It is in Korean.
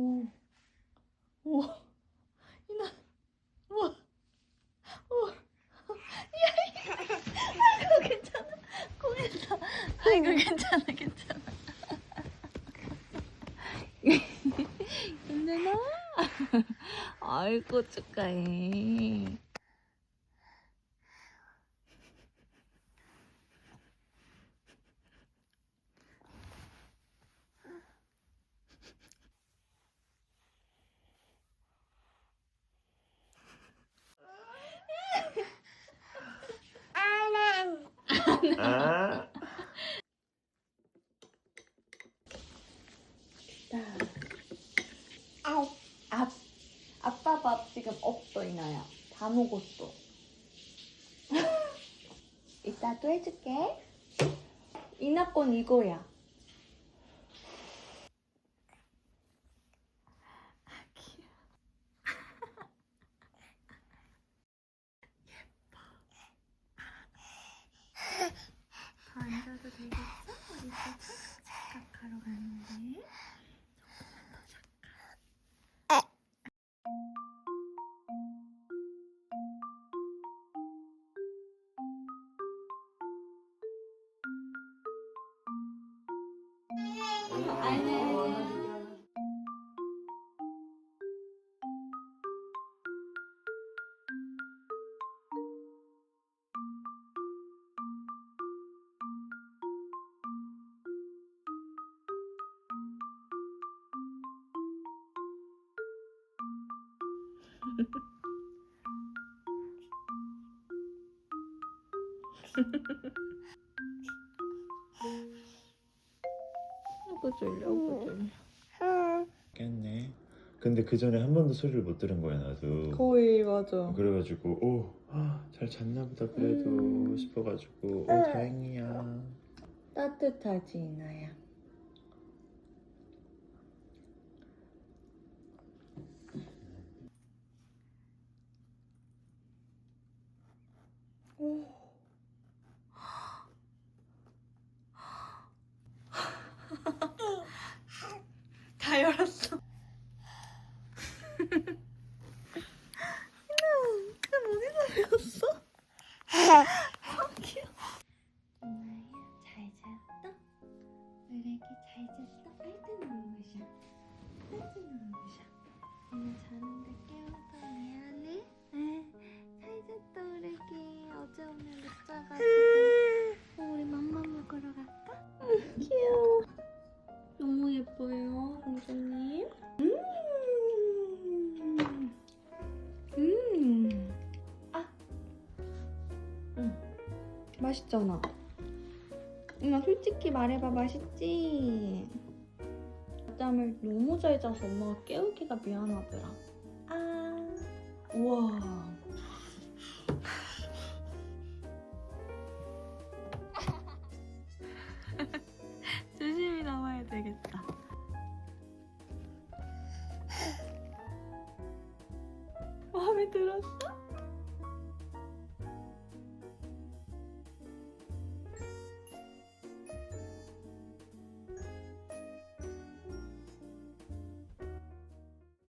오. 오. 이나. 우와. 우와. 야, 아이고, 괜찮아. 고민다. 아이고, 괜찮아, 괜찮아. 힘내나? 아이고, 축하해. 아. 아우, 아, 아빠 밥 지금 없어, 이나야. 다 먹었어. 이따 또 해줄게. 이나 건 이거야. 아, 귀여워. 예뻐. 더 앉아도 되겠어? 우리 착각하러 가는데. 아이 고 졸려, 아이고 졸려. 깼네. 근데 그 전에 한 번도 소리를 못 들은 거야 나도. 거의 맞아. 그래가지고 오잘 잤나 보다 그래도 음. 싶어가지고 오 다행이야. 따뜻하지 이나야. 오. 다 열었어. 이나, 그 어디서? 아, 귀여워. 이나야, 잘 잤어? 애기 잘 잤어? 빨리 눈부셔. 빨리 눈부셔. 이나 자는데 깨워서 미안해. 맛있잖아. 엄마 솔직히 말해봐 맛있지? 낮잠을 너무 잘 자서 엄마가 깨우기가 미안하더라. 아. 우와. 조심히 나와야 되겠다. 마음에 들었어?